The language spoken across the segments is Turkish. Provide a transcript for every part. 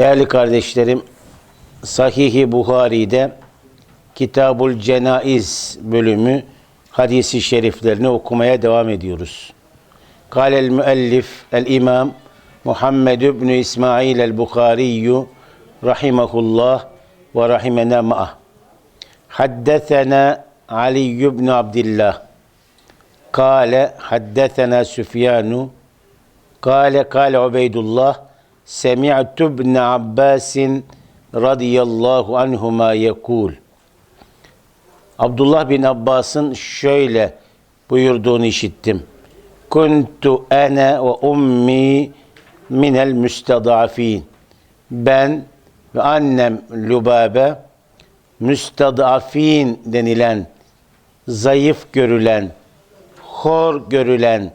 Değerli kardeşlerim, Sahih-i Buhari'de Kitabul Cenaiz bölümü hadisi şeriflerini okumaya devam ediyoruz. Kâlel müellif el-imam Muhammed ibn İsmail el-Bukhariyyü rahimahullah ve rahimena ma'ah. Haddesena Ali ibn Abdullah Kale haddesena Süfyanu Kale kale Ubeydullah Semi'tu ibn Abbasin radıyallahu anhuma yekul Abdullah bin Abbas'ın şöyle buyurduğunu işittim. Kuntu ene ve ummi minel. Ben ve annem Lübabe müstadafin denilen, zayıf görülen, hor görülen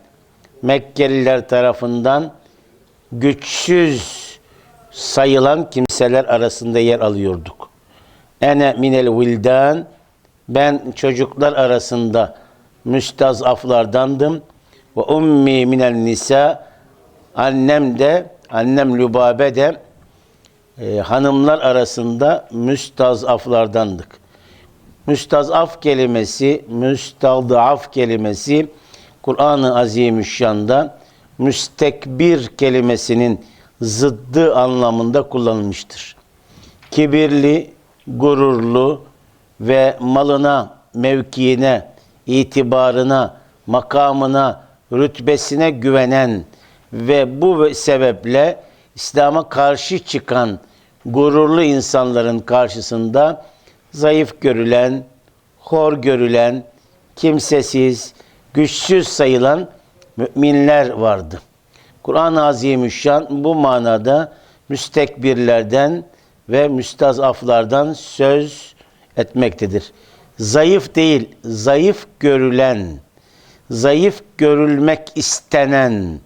Mekkeliler tarafından güçsüz sayılan kimseler arasında yer alıyorduk. Ene minel vildan ben çocuklar arasında müstazaflardandım. Ve ummi minel nisa annem de annem Lübabe de e, hanımlar arasında müstazaflardandık. Müstazaf kelimesi, müstadaf kelimesi Kur'an-ı Azimüşşan'da müstekbir kelimesinin zıddı anlamında kullanılmıştır. Kibirli, gururlu ve malına, mevkiine, itibarına, makamına, rütbesine güvenen ve bu sebeple İslam'a karşı çıkan gururlu insanların karşısında zayıf görülen, hor görülen, kimsesiz, güçsüz sayılan müminler vardı. Kur'an-ı Azimüşşan bu manada müstekbirlerden ve müstazaflardan söz etmektedir. Zayıf değil, zayıf görülen, zayıf görülmek istenen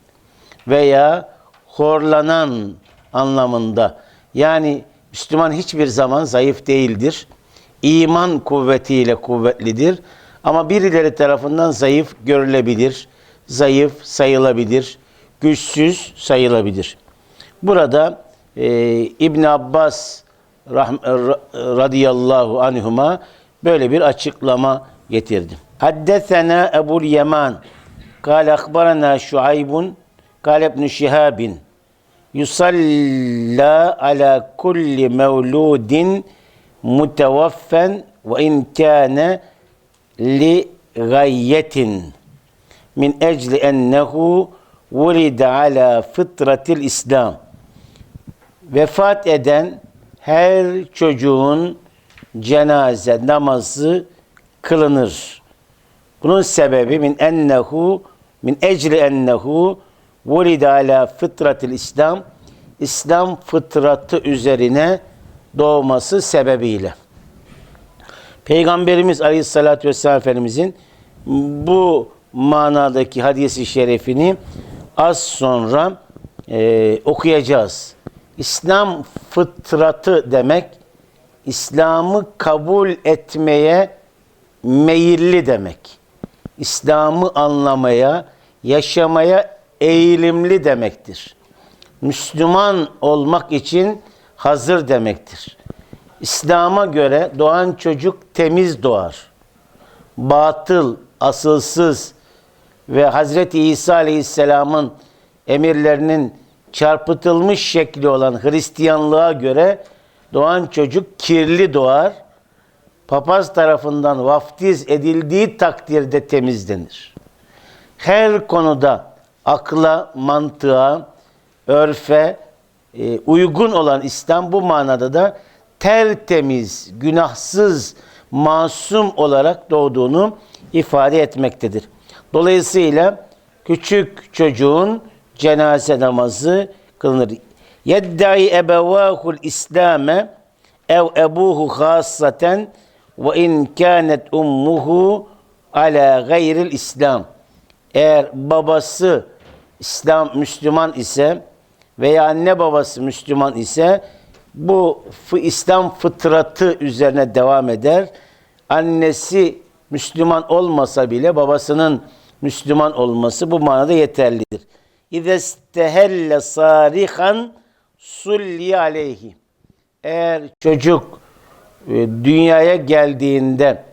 veya horlanan anlamında. Yani Müslüman hiçbir zaman zayıf değildir. İman kuvvetiyle kuvvetlidir. Ama birileri tarafından zayıf görülebilir, zayıf sayılabilir, güçsüz sayılabilir. Burada e, İbn Abbas radıyallahu anhuma böyle bir açıklama getirdi. Haddesena Ebul Yaman kâle akbarana Şuaybun kâle ibn Şihabin yusalla ala kulli mevludin mutevaffen ve in kâne li gayyetin min ecli ennehu vulide ala fıtratil İslam vefat eden her çocuğun cenaze namazı kılınır. Bunun sebebi min ennehu min ecri ennehu vulide ala fıtratil İslam İslam fıtratı üzerine doğması sebebiyle. Peygamberimiz Aleyhisselatü Vesselam Efendimizin bu manadaki hadisi şerefini az sonra e, okuyacağız. İslam fıtratı demek İslam'ı kabul etmeye meyilli demek. İslam'ı anlamaya, yaşamaya eğilimli demektir. Müslüman olmak için hazır demektir. İslam'a göre doğan çocuk temiz doğar. Batıl, asılsız ve Hazreti İsa Aleyhisselam'ın emirlerinin çarpıtılmış şekli olan Hristiyanlığa göre doğan çocuk kirli doğar. Papaz tarafından vaftiz edildiği takdirde temizlenir. Her konuda akla, mantığa, örfe e, uygun olan İslam bu manada da tertemiz, günahsız, masum olarak doğduğunu ifade etmektedir. Dolayısıyla küçük çocuğun cenaze namazı kılınır. Yeddai ebevâhul İslame ev ebuhu khassaten ve in kânet ummuhu ala gayril İslam. Eğer babası İslam Müslüman ise veya anne babası Müslüman ise bu İslam fıtratı üzerine devam eder. Annesi Müslüman olmasa bile babasının Müslüman olması bu manada yeterlidir. İzestehelle sarihan sulli aleyhi. Eğer çocuk e, dünyaya geldiğinde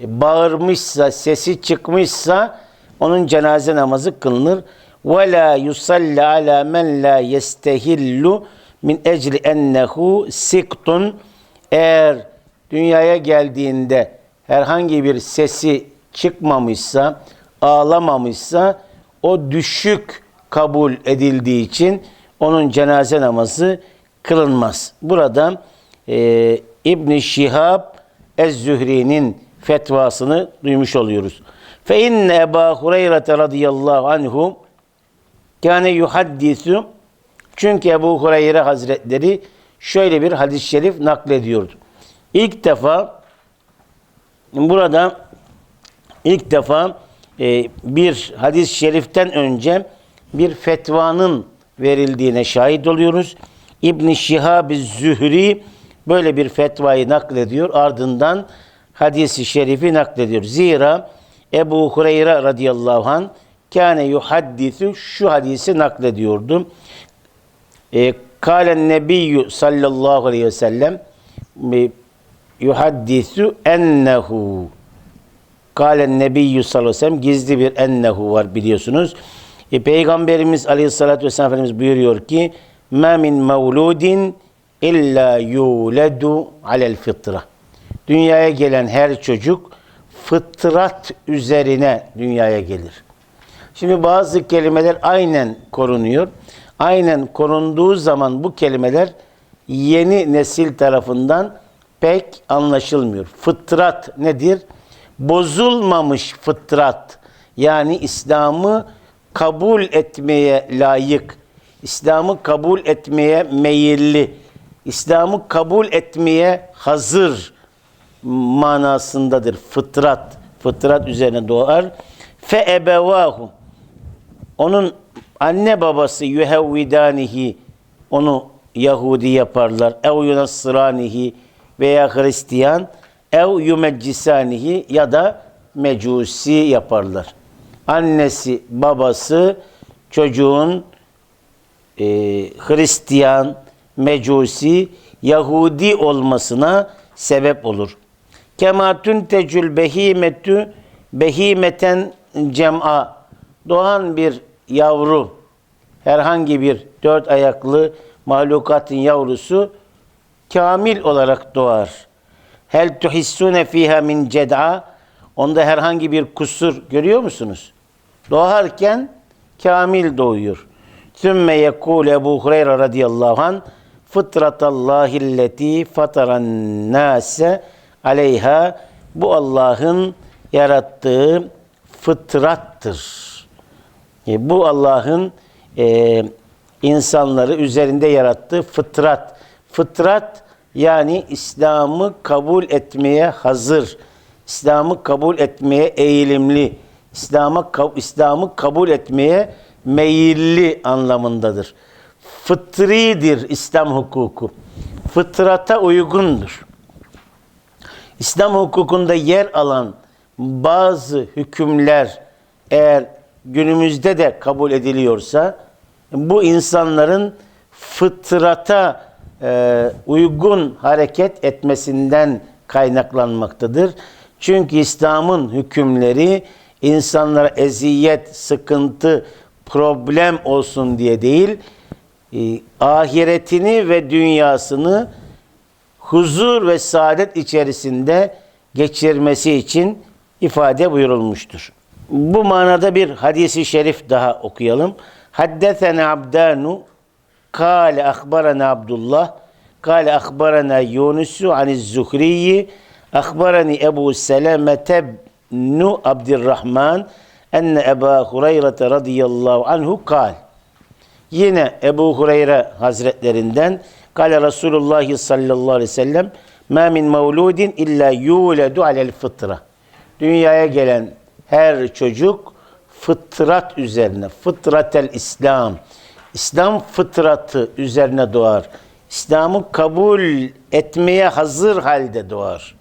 e, bağırmışsa, sesi çıkmışsa onun cenaze namazı kılınır. Ve la yusalli ala men la yestehillu min ecli ennehu siktun. Eğer dünyaya geldiğinde herhangi bir sesi çıkmamışsa, ağlamamışsa o düşük kabul edildiği için onun cenaze namazı kılınmaz. Burada e, İbn Şihab Ez-Zühri'nin fetvasını duymuş oluyoruz. Fe inne Ebu Hureyre radıyallahu anhu kâne yuhaddisu çünkü Ebu Hureyre Hazretleri şöyle bir hadis-i şerif naklediyordu. İlk defa burada ilk defa e, bir hadis-i şeriften önce bir fetvanın verildiğine şahit oluyoruz. İbn Şihab Zühri böyle bir fetvayı naklediyor. Ardından hadisi şerifi naklediyor. Zira Ebu Hureyre radıyallahu an kâne yuhaddisu şu hadisi naklediyordu. E, Kâlen nebiyyü sallallahu aleyhi ve sellem e, yuhaddisu ennehu Kâlen nebiyyü sallallahu aleyhi ve sellem gizli bir ennehu var biliyorsunuz. E, Peygamberimiz aleyhissalatü vesselam Efendimiz buyuruyor ki مَا مِنْ مَوْلُودٍ illa yuledu alel fıtra. Dünyaya gelen her çocuk fıtrat üzerine dünyaya gelir. Şimdi bazı kelimeler aynen korunuyor. Aynen korunduğu zaman bu kelimeler yeni nesil tarafından pek anlaşılmıyor. Fıtrat nedir? Bozulmamış fıtrat. Yani İslam'ı kabul etmeye layık, İslam'ı kabul etmeye meyilli, İslam'ı kabul etmeye hazır manasındadır. Fıtrat, fıtrat üzerine doğar. Fe ebevahu onun anne babası yuhevvidanihi onu Yahudi yaparlar. Ev yunassıranihi veya Hristiyan ev yumeccisanihi ya da mecusi yaparlar. Annesi, babası çocuğun e, Hristiyan, Mecusi, Yahudi olmasına sebep olur. Kema tüntecül behimetü behimeten cem'a doğan bir yavru herhangi bir dört ayaklı mahlukatın yavrusu kamil olarak doğar. Hel tuhissune fiha min ced'a onda herhangi bir kusur görüyor musunuz? Doğarken kamil doğuyor. Sümme yekul Ebu Hureyre radıyallahu an fıtratallahi illeti fataran nase aleyha bu Allah'ın yarattığı fıtrattır. E, bu Allah'ın e, insanları üzerinde yarattığı fıtrat. Fıtrat yani İslam'ı kabul etmeye hazır, İslam'ı kabul etmeye eğilimli, İslam'ı İslam'ı kabul etmeye meyilli anlamındadır. Fıtridir İslam hukuku. Fıtrata uygundur. İslam hukukunda yer alan bazı hükümler eğer günümüzde de kabul ediliyorsa bu insanların fıtrata e, uygun hareket etmesinden kaynaklanmaktadır. Çünkü İslam'ın hükümleri insanlara eziyet, sıkıntı, problem olsun diye değil, e, ahiretini ve dünyasını huzur ve saadet içerisinde geçirmesi için ifade buyurulmuştur. Bu manada bir hadisi şerif daha okuyalım. Haddesena Abdanu kâle akbarana Abdullah kâle akbarana Yunusu aniz Zuhriyi akbarani Ebu Selamete nu Abdurrahman enne Ebu Hureyre radıyallahu anhu kal. Yine Ebu Hureyre Hazretlerinden Kale Resulullah sallallahu aleyhi ve sellem Ma min mevludin illa yuledu alel fıtra. Dünyaya gelen her çocuk fıtrat üzerine, fıtratel İslam, İslam fıtratı üzerine doğar. İslam'ı kabul etmeye hazır halde doğar.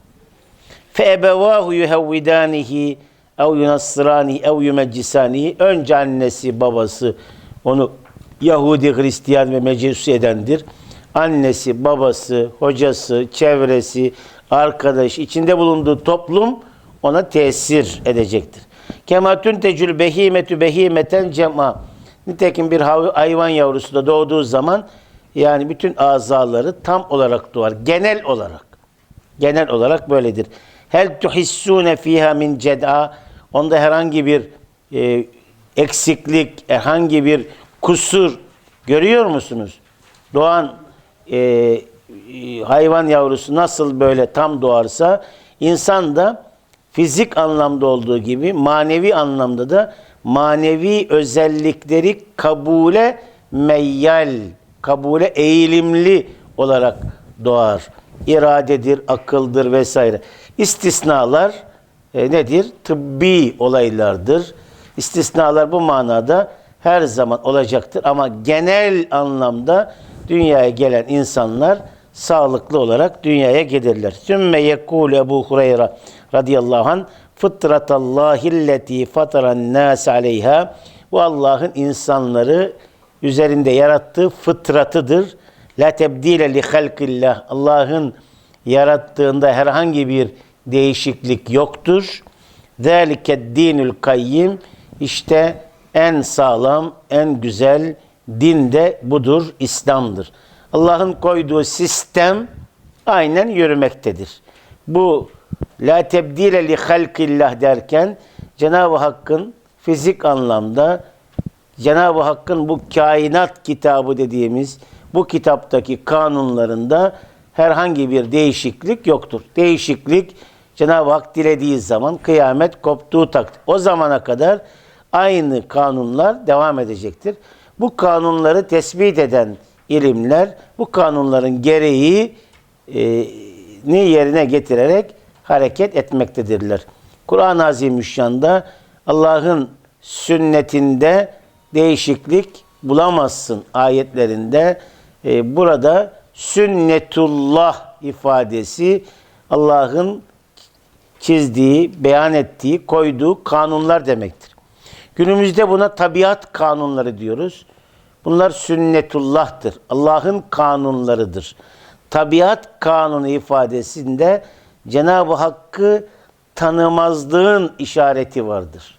Ebevahu yuhevvidanihi ev yunassırani ev yumeccisani önce annesi babası onu Yahudi, Hristiyan ve Mecusi edendir. annesi, babası, hocası, çevresi, arkadaş, içinde bulunduğu toplum ona tesir edecektir. Kema tüntecül behimetü behimeten cema. Nitekim bir hayvan yavrusu da doğduğu zaman yani bütün azaları tam olarak doğar. Genel olarak. Genel olarak böyledir. Hel tuhissune fiha min ced'a. Onda herhangi bir e, eksiklik, herhangi bir kusur görüyor musunuz? Doğan e, hayvan yavrusu nasıl böyle tam doğarsa insan da fizik anlamda olduğu gibi manevi anlamda da manevi özellikleri kabule meyyal, kabule eğilimli olarak doğar. İradedir, akıldır vesaire. İstisnalar e, nedir? Tıbbi olaylardır. İstisnalar bu manada her zaman olacaktır ama genel anlamda dünyaya gelen insanlar sağlıklı olarak dünyaya gelirler. Sümme yekul Ebu Hureyre radıyallahu anh fıtratallahi lleti fataran nas aleyha bu Allah'ın insanları üzerinde yarattığı fıtratıdır. La tebdile li halkillah. Allah'ın yarattığında herhangi bir değişiklik yoktur. Zâlike dinül kayyim. İşte en sağlam, en güzel din de budur, İslam'dır. Allah'ın koyduğu sistem aynen yürümektedir. Bu la tebdile li halkillah derken Cenab-ı Hakk'ın fizik anlamda Cenab-ı Hakk'ın bu kainat kitabı dediğimiz bu kitaptaki kanunlarında herhangi bir değişiklik yoktur. Değişiklik Cenab-ı Hak dilediği zaman kıyamet koptuğu takdir. O zamana kadar aynı kanunlar devam edecektir. Bu kanunları tespit eden ilimler bu kanunların gereği e, ni yerine getirerek hareket etmektedirler. Kur'an-ı Azimüşşan'da Allah'ın sünnetinde değişiklik bulamazsın ayetlerinde. E, burada sünnetullah ifadesi Allah'ın çizdiği, beyan ettiği, koyduğu kanunlar demektir. Günümüzde buna tabiat kanunları diyoruz. Bunlar sünnetullah'tır. Allah'ın kanunlarıdır. Tabiat kanunu ifadesinde Cenab-ı Hakk'ı tanımazlığın işareti vardır.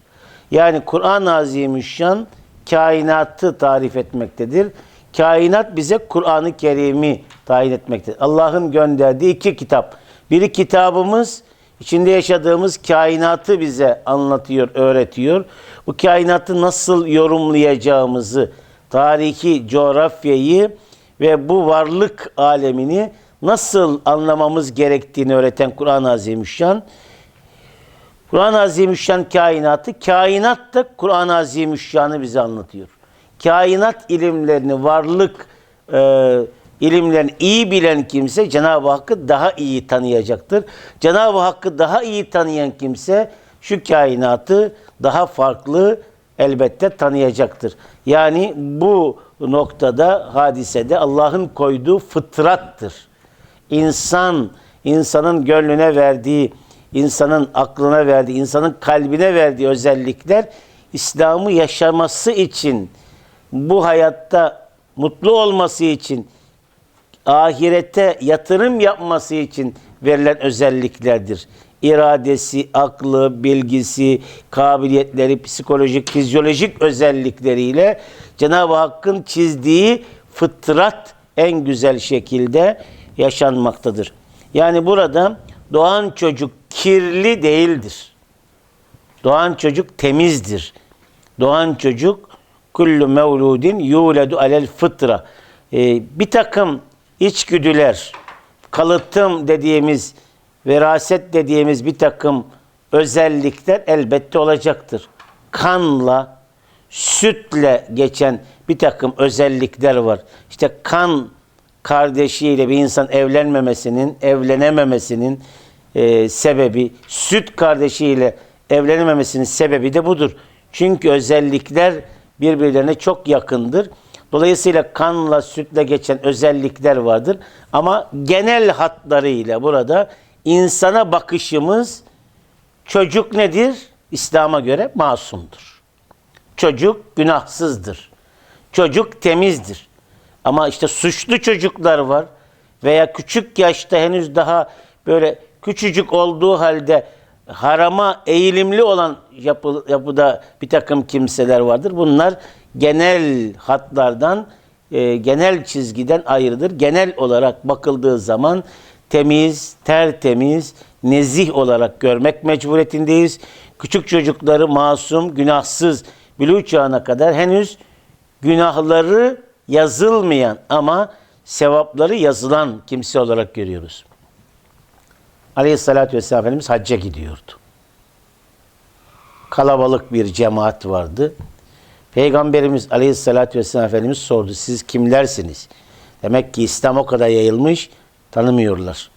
Yani Kur'an-ı Azimüşşan kainatı tarif etmektedir. Kainat bize Kur'an-ı Kerim'i tayin etmektedir. Allah'ın gönderdiği iki kitap. Biri kitabımız, içinde yaşadığımız kainatı bize anlatıyor, öğretiyor. Bu kainatı nasıl yorumlayacağımızı, tarihi, coğrafyayı ve bu varlık alemini nasıl anlamamız gerektiğini öğreten Kur'an-ı Azimüşşan. Kur'an-ı Azimüşşan kainatı, kainat da Kur'an-ı Azimüşşan'ı bize anlatıyor. Kainat ilimlerini, varlık e, ilimlerini iyi bilen kimse Cenab-ı Hakk'ı daha iyi tanıyacaktır. Cenab-ı Hakk'ı daha iyi tanıyan kimse şu kainatı daha farklı elbette tanıyacaktır. Yani bu noktada, hadisede Allah'ın koyduğu fıtrattır. İnsan, insanın gönlüne verdiği, insanın aklına verdiği, insanın kalbine verdiği özellikler İslam'ı yaşaması için, bu hayatta mutlu olması için, ahirete yatırım yapması için verilen özelliklerdir. İradesi, aklı, bilgisi, kabiliyetleri, psikolojik, fizyolojik özellikleriyle Cenab-ı Hakk'ın çizdiği fıtrat en güzel şekilde yaşanmaktadır. Yani burada doğan çocuk kirli değildir. Doğan çocuk temizdir. Doğan çocuk kullu mevludin yuledu alel fıtra. Ee, bir takım içgüdüler, kalıtım dediğimiz, veraset dediğimiz bir takım özellikler elbette olacaktır. Kanla, sütle geçen bir takım özellikler var. İşte kan kardeşiyle bir insan evlenmemesinin, evlenememesinin e, sebebi, süt kardeşiyle evlenememesinin sebebi de budur. Çünkü özellikler birbirlerine çok yakındır. Dolayısıyla kanla sütle geçen özellikler vardır. Ama genel hatlarıyla burada insana bakışımız çocuk nedir? İslam'a göre masumdur. Çocuk günahsızdır. Çocuk temizdir. Ama işte suçlu çocuklar var veya küçük yaşta henüz daha böyle küçücük olduğu halde harama eğilimli olan yapı, yapıda bir takım kimseler vardır. Bunlar genel hatlardan, e, genel çizgiden ayrıdır. Genel olarak bakıldığı zaman temiz, tertemiz, nezih olarak görmek mecburiyetindeyiz. Küçük çocukları masum, günahsız, bülü çağına kadar henüz günahları yazılmayan ama sevapları yazılan kimse olarak görüyoruz. Aleyhissalatü vesselam Efendimiz hacca gidiyordu. Kalabalık bir cemaat vardı. Peygamberimiz Aleyhissalatü vesselam Efendimiz sordu. Siz kimlersiniz? Demek ki İslam o kadar yayılmış tanımıyorlar.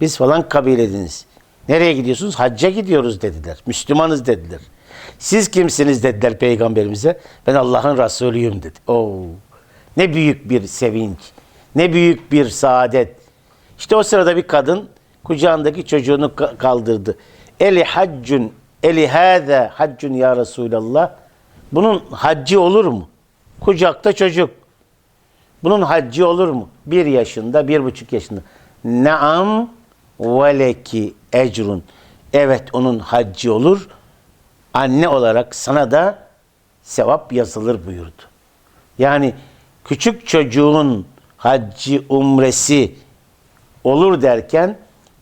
Biz falan kabilediniz. Nereye gidiyorsunuz? Hacca gidiyoruz dediler. Müslümanız dediler. Siz kimsiniz dediler peygamberimize. Ben Allah'ın Resulüyüm dedi. Oo. Ne büyük bir sevinç. Ne büyük bir saadet. İşte o sırada bir kadın kucağındaki çocuğunu ka- kaldırdı. Eli haccun, eli hâze haccun ya Resulallah. Bunun haccı olur mu? Kucakta çocuk. Bunun haccı olur mu? Bir yaşında, bir buçuk yaşında. Naam veleki ecrun. Evet onun haccı olur. Anne olarak sana da sevap yazılır buyurdu. Yani küçük çocuğun haccı, umresi olur derken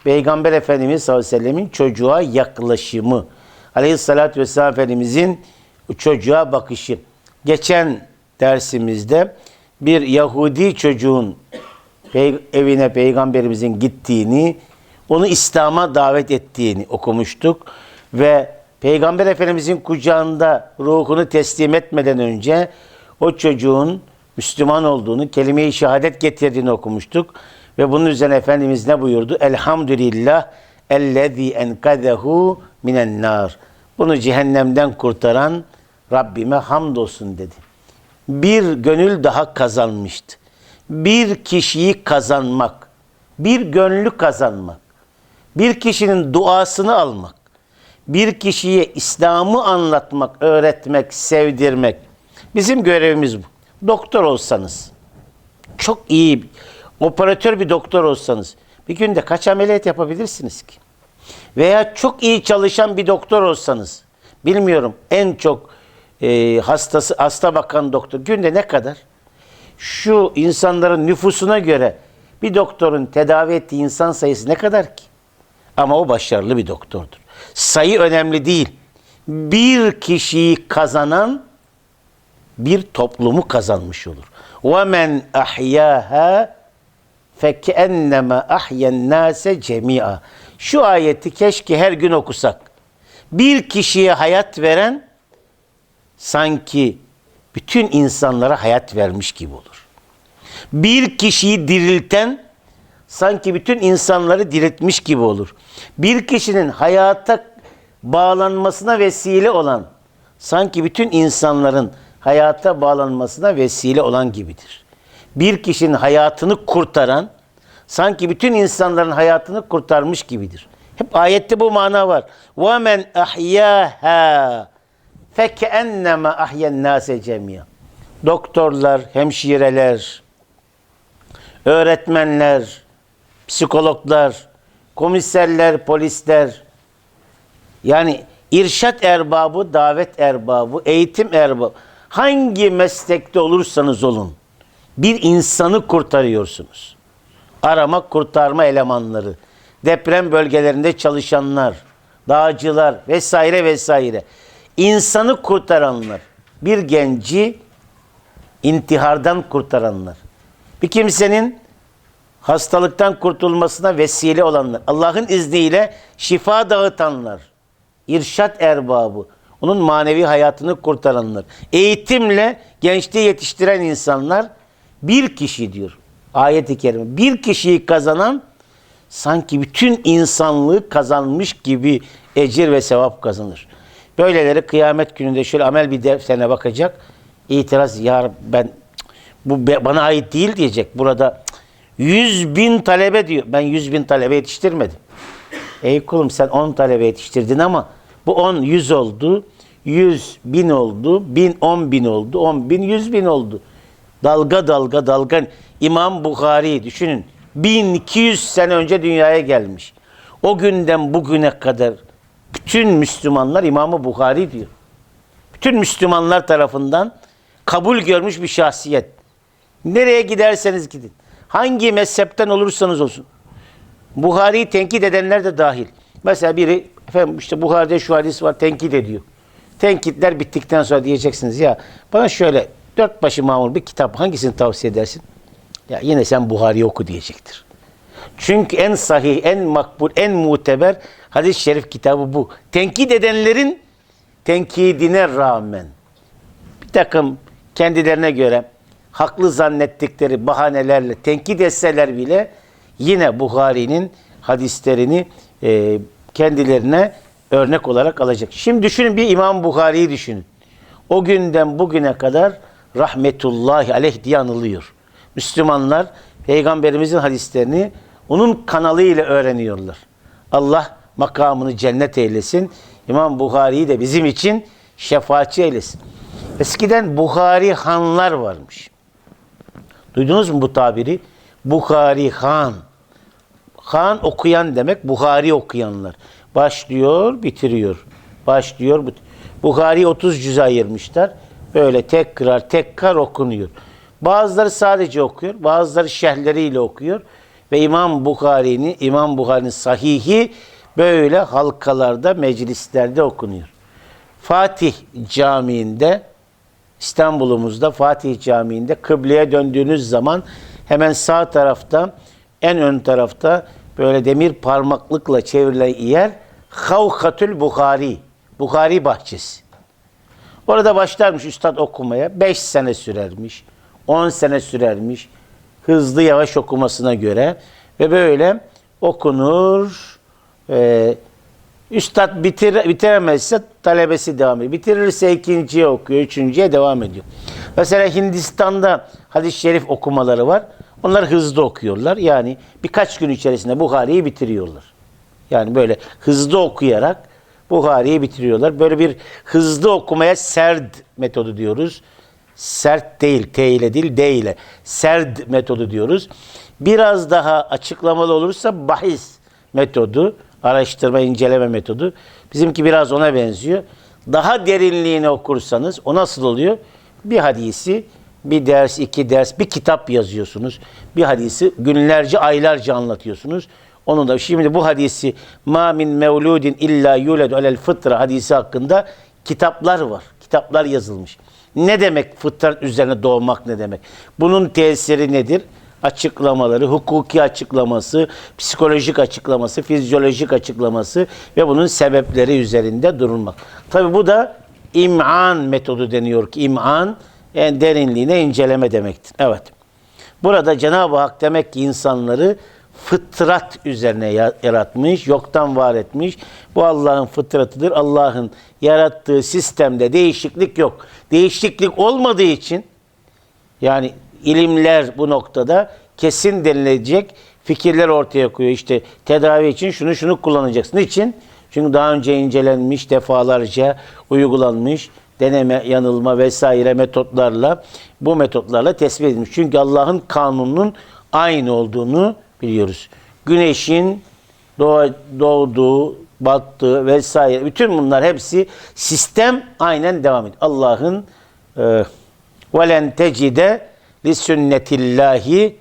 Peygamber Efendimiz sallallahu aleyhi ve sellemin çocuğa yaklaşımı, aleyhissalatü vesselam Efendimizin çocuğa bakışı. Geçen dersimizde bir Yahudi çocuğun pey- evine Peygamberimizin gittiğini, onu İslam'a davet ettiğini okumuştuk ve Peygamber Efendimizin kucağında ruhunu teslim etmeden önce o çocuğun Müslüman olduğunu, kelime-i şehadet getirdiğini okumuştuk. Ve bunun üzerine Efendimiz ne buyurdu? Elhamdülillah ellezî enkazehu minen nar. Bunu cehennemden kurtaran Rabbime hamdolsun dedi. Bir gönül daha kazanmıştı. Bir kişiyi kazanmak, bir gönlü kazanmak, bir kişinin duasını almak, bir kişiye İslam'ı anlatmak, öğretmek, sevdirmek. Bizim görevimiz bu. Doktor olsanız, çok iyi, operatör bir doktor olsanız, bir günde kaç ameliyat yapabilirsiniz ki? Veya çok iyi çalışan bir doktor olsanız, bilmiyorum en çok e, hastası hasta bakan doktor günde ne kadar? Şu insanların nüfusuna göre bir doktorun tedavi ettiği insan sayısı ne kadar ki? Ama o başarılı bir doktordur. Sayı önemli değil. Bir kişiyi kazanan bir toplumu kazanmış olur. وَمَنْ أَحْيَاهَا فَكَأَنَّمَا أَحْيَا النَّاسَ جَمِيعًا Şu ayeti keşke her gün okusak. Bir kişiye hayat veren sanki bütün insanlara hayat vermiş gibi olur. Bir kişiyi dirilten sanki bütün insanları diriltmiş gibi olur. Bir kişinin hayata bağlanmasına vesile olan sanki bütün insanların hayata bağlanmasına vesile olan gibidir. Bir kişinin hayatını kurtaran sanki bütün insanların hayatını kurtarmış gibidir. Hep ayette bu mana var. وَمَنْ أَحْيَاهَا فَكَأَنَّمَا أَحْيَا النَّاسَ جَمِيعًا Doktorlar, hemşireler, öğretmenler, psikologlar, komiserler, polisler, yani irşat erbabı, davet erbabı, eğitim erbabı, hangi meslekte olursanız olun, bir insanı kurtarıyorsunuz. Arama kurtarma elemanları, deprem bölgelerinde çalışanlar, dağcılar vesaire vesaire. İnsanı kurtaranlar, bir genci intihardan kurtaranlar. Bir kimsenin hastalıktan kurtulmasına vesile olanlar, Allah'ın izniyle şifa dağıtanlar, irşat erbabı, onun manevi hayatını kurtaranlar, eğitimle gençliği yetiştiren insanlar bir kişi diyor ayet-i kerime. Bir kişiyi kazanan sanki bütün insanlığı kazanmış gibi ecir ve sevap kazanır. Böyleleri kıyamet gününde şöyle amel bir defterine bakacak. İtiraz ya ben bu bana ait değil diyecek. Burada yüz bin talebe diyor. Ben yüz bin talebe yetiştirmedim. Ey kulum sen 10 talebe yetiştirdin ama bu 10 100 oldu. 100 bin oldu. Bin 10 bin oldu. 10 bin 100 bin oldu. Dalga dalga dalga İmam Bukhari düşünün. 1200 sene önce dünyaya gelmiş. O günden bugüne kadar bütün Müslümanlar İmam-ı Bukhari diyor. Bütün Müslümanlar tarafından kabul görmüş bir şahsiyet. Nereye giderseniz gidin. Hangi mezhepten olursanız olsun. Buhari'yi tenkit edenler de dahil. Mesela biri efendim işte Buhari'de şu hadis var tenkit ediyor. Tenkitler bittikten sonra diyeceksiniz ya bana şöyle dört başı mamur bir kitap hangisini tavsiye edersin? Ya yine sen Buhari oku diyecektir. Çünkü en sahih, en makbul, en muteber hadis-i şerif kitabı bu. Tenkit edenlerin tenkidine rağmen bir takım kendilerine göre haklı zannettikleri bahanelerle tenkit etseler bile yine Bukhari'nin hadislerini e, kendilerine örnek olarak alacak. Şimdi düşünün bir İmam Bukhari'yi düşünün. O günden bugüne kadar rahmetullahi aleyh diye anılıyor. Müslümanlar Peygamberimizin hadislerini onun kanalıyla öğreniyorlar. Allah makamını cennet eylesin. İmam Bukhari'yi de bizim için şefaatçi eylesin. Eskiden Bukhari hanlar varmış. Duydunuz mu bu tabiri? Bukhari han. Han okuyan demek Bukhari okuyanlar. Başlıyor, bitiriyor. Başlıyor, Bukhari 30 cüze ayırmışlar. Böyle tekrar tekrar okunuyor. Bazıları sadece okuyor, bazıları şerhleriyle okuyor ve İmam Bukhari'nin İmam Bukhari'nin sahihi böyle halkalarda, meclislerde okunuyor. Fatih Camii'nde İstanbul'umuzda Fatih Camii'nde kıbleye döndüğünüz zaman hemen sağ tarafta en ön tarafta böyle demir parmaklıkla çevrilen yer Havkatül Bukhari. Bukhari bahçesi. Orada başlarmış üstad okumaya. 5 sene sürermiş. 10 sene sürermiş. Hızlı yavaş okumasına göre. Ve böyle okunur. Ee, üstad bitir, bitiremezse talebesi devam ediyor. Bitirirse ikinciye okuyor, üçüncüye devam ediyor. Mesela Hindistan'da hadis-i şerif okumaları var. Onlar hızlı okuyorlar. Yani birkaç gün içerisinde Buhari'yi bitiriyorlar. Yani böyle hızlı okuyarak Buhari'yi bitiriyorlar. Böyle bir hızlı okumaya serd metodu diyoruz. Sert değil, T ile değil, D ile. Serd metodu diyoruz. Biraz daha açıklamalı olursa bahis metodu, araştırma, inceleme metodu. Bizimki biraz ona benziyor. Daha derinliğine okursanız o nasıl oluyor? Bir hadisi, bir ders, iki ders, bir kitap yazıyorsunuz. Bir hadisi günlerce, aylarca anlatıyorsunuz. Onun da şimdi bu hadisi ma min mevludin illa yuledu alel fıtra hadisi hakkında kitaplar var. Kitaplar yazılmış. Ne demek fıtrat üzerine doğmak ne demek? Bunun tesiri nedir? Açıklamaları, hukuki açıklaması, psikolojik açıklaması, fizyolojik açıklaması ve bunun sebepleri üzerinde durulmak. Tabi bu da im'an metodu deniyor ki im'an yani derinliğine inceleme demektir. Evet. Burada Cenab-ı Hak demek ki insanları fıtrat üzerine yaratmış, yoktan var etmiş. Bu Allah'ın fıtratıdır. Allah'ın yarattığı sistemde değişiklik yok. Değişiklik olmadığı için yani ilimler bu noktada kesin denilecek fikirler ortaya koyuyor. İşte tedavi için şunu şunu kullanacaksın. Niçin? Çünkü daha önce incelenmiş, defalarca uygulanmış, deneme, yanılma vesaire metotlarla bu metotlarla tespit edilmiş. Çünkü Allah'ın kanununun aynı olduğunu biliyoruz. Güneşin doğduğu, battığı vesaire bütün bunlar hepsi sistem aynen devam ediyor. Allah'ın velen tecide li sünnetillahi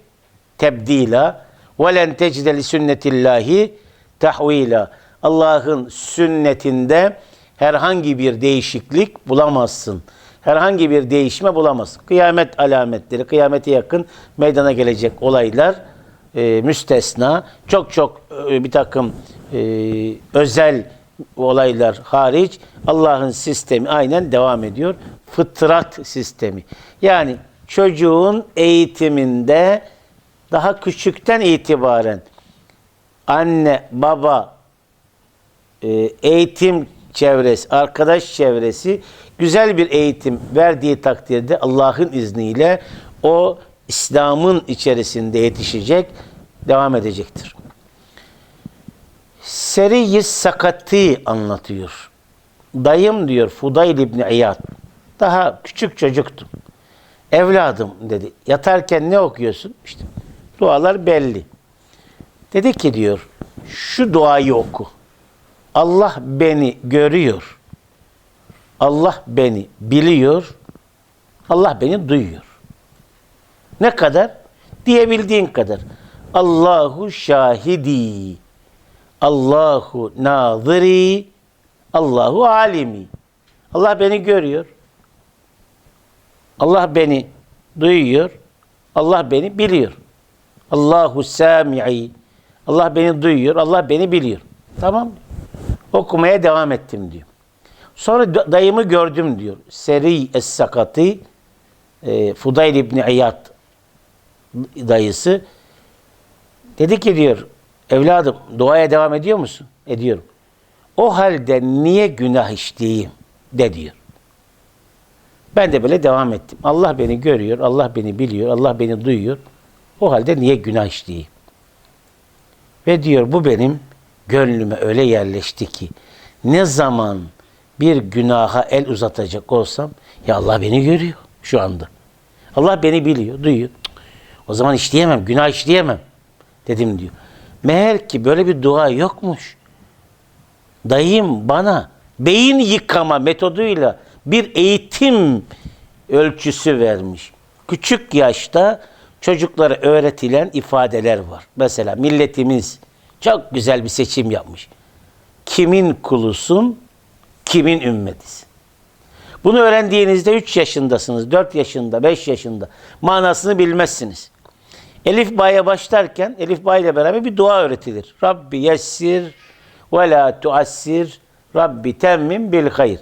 tebdila velen tecide li sünnetillahi tahvila. Allah'ın sünnetinde herhangi bir değişiklik bulamazsın. Herhangi bir değişme bulamazsın. Kıyamet alametleri, kıyamete yakın meydana gelecek olaylar e, müstesna. Çok çok e, bir takım e, özel olaylar hariç Allah'ın sistemi aynen devam ediyor. Fıtrat sistemi. Yani çocuğun eğitiminde daha küçükten itibaren anne, baba, e, eğitim çevresi, arkadaş çevresi güzel bir eğitim verdiği takdirde Allah'ın izniyle o İslam'ın içerisinde yetişecek, devam edecektir. Seri-i Sakati anlatıyor. Dayım diyor Fudayl İbni İyad. Daha küçük çocuktum. Evladım dedi. Yatarken ne okuyorsun? İşte dualar belli. Dedi ki diyor şu duayı oku. Allah beni görüyor. Allah beni biliyor. Allah beni duyuyor. Ne kadar? Diyebildiğin kadar. Allahu şahidi. Allahu naziri. Allahu alimi. Allah beni görüyor. Allah beni duyuyor. Allah beni biliyor. Allahu sami'i. Allah beni duyuyor. Allah beni biliyor. Tamam. Okumaya devam ettim diyor. Sonra da- dayımı gördüm diyor. Seri Es-Sakati e, Fudayl İbni İyad dayısı dedi ki diyor evladım duaya devam ediyor musun? Ediyorum. O halde niye günah işleyeyim de diyor. Ben de böyle devam ettim. Allah beni görüyor, Allah beni biliyor, Allah beni duyuyor. O halde niye günah işleyeyim? Ve diyor bu benim gönlüme öyle yerleşti ki ne zaman bir günaha el uzatacak olsam ya Allah beni görüyor şu anda. Allah beni biliyor, duyuyor. O zaman işleyemem, günah işleyemem dedim diyor. Meğer ki böyle bir dua yokmuş. Dayım bana beyin yıkama metoduyla bir eğitim ölçüsü vermiş. Küçük yaşta çocuklara öğretilen ifadeler var. Mesela milletimiz çok güzel bir seçim yapmış. Kimin kulusun, kimin ümmetisin. Bunu öğrendiğinizde 3 yaşındasınız, 4 yaşında, 5 yaşında manasını bilmezsiniz. Elif Ba'ya başlarken Elif Ba ile beraber bir dua öğretilir. Rabbi yessir ve la tuassir Rabbi temmim bil hayır.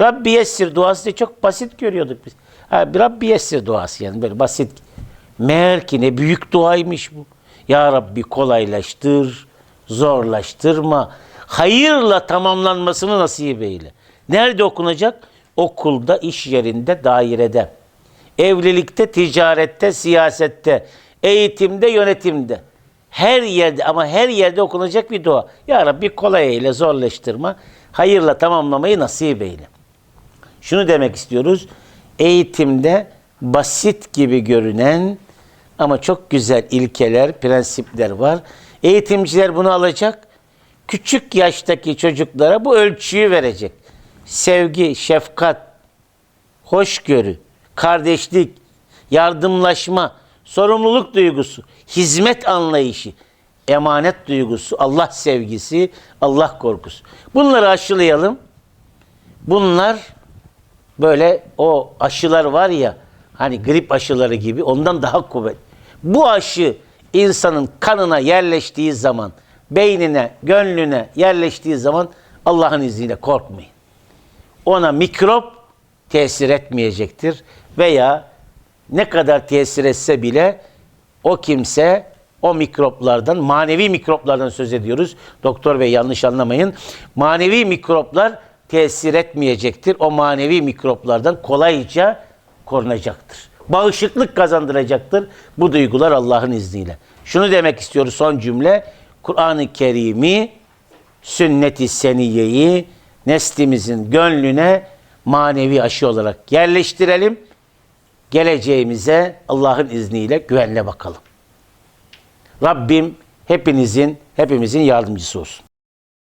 Rabbi yessir duası da çok basit görüyorduk biz. Ha, Rabbi yessir duası yani böyle basit. Meğer ki ne büyük duaymış bu. Ya Rabbi kolaylaştır, zorlaştırma. Hayırla tamamlanmasını nasip eyle. Nerede okunacak? Okulda, iş yerinde, dairede. Evlilikte, ticarette, siyasette, eğitimde, yönetimde. Her yerde ama her yerde okunacak bir dua. Ya Rabbi kolay eyle, zorlaştırma. Hayırla tamamlamayı nasip eyle. Şunu demek istiyoruz. Eğitimde basit gibi görünen ama çok güzel ilkeler, prensipler var. Eğitimciler bunu alacak. Küçük yaştaki çocuklara bu ölçüyü verecek. Sevgi, şefkat, hoşgörü, kardeşlik, yardımlaşma, sorumluluk duygusu, hizmet anlayışı, emanet duygusu, Allah sevgisi, Allah korkusu. Bunları aşılayalım. Bunlar böyle o aşılar var ya hani grip aşıları gibi ondan daha kuvvet. Bu aşı insanın kanına yerleştiği zaman, beynine, gönlüne yerleştiği zaman Allah'ın izniyle korkmayın. Ona mikrop tesir etmeyecektir veya ne kadar tesir etse bile o kimse o mikroplardan, manevi mikroplardan söz ediyoruz. Doktor bey yanlış anlamayın. Manevi mikroplar tesir etmeyecektir. O manevi mikroplardan kolayca korunacaktır. Bağışıklık kazandıracaktır bu duygular Allah'ın izniyle. Şunu demek istiyoruz son cümle. Kur'an-ı Kerim'i, sünnet-i seniyeyi neslimizin gönlüne manevi aşı olarak yerleştirelim. Geleceğimize Allah'ın izniyle güvenle bakalım. Rabbim hepinizin, hepimizin yardımcısı olsun.